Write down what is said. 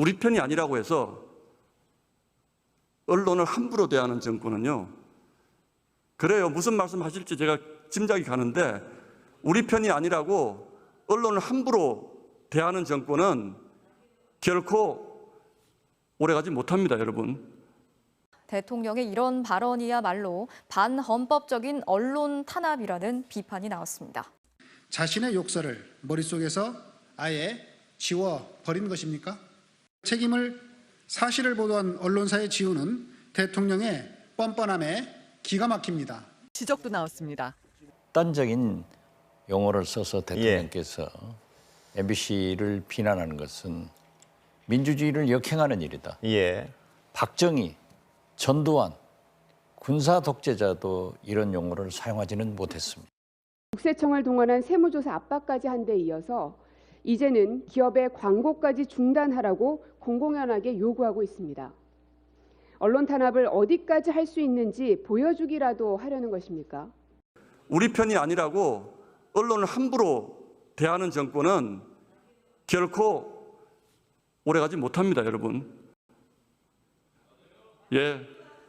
우리 편이 아니라고 해서 언론을 함부로 대하는 정권은요. 그래요. 무슨 말씀 하실지 제가 짐작이 가는데 우리 편이 아니라고 언론을 함부로 대하는 정권은 결코 오래가지 못합니다, 여러분. 대통령의 이런 발언이야말로 반헌법적인 언론 탄압이라는 비판이 나왔습니다. 자신의 욕설을 머릿속에서 아예 지워 버린 것입니까? 책임을 사실을 보도한 언론사의 지우는 대통령의 뻔뻔함에 기가 막힙니다. 지적도 나왔습니다. 극단적인 용어를 써서 대통령께서 MBC를 비난하는 것은 민주주의를 역행하는 일이다. 예. 박정희, 전두환, 군사 독재자도 이런 용어를 사용하지는 못했습니다. 국세청을 동원한 세무조사 압박까지 한 데 이어서 이제는 기업의 광고까지 중단하라고 공공연하게 요구하고 있습니다. 언론 탄압을 어디까지 할 수 있는지 보여주기라도 하려는 것입니까? 우리 편이 아니라고 언론을 함부로 대하는 정권은 결코 오래가지 못합니다, 여러분. 예,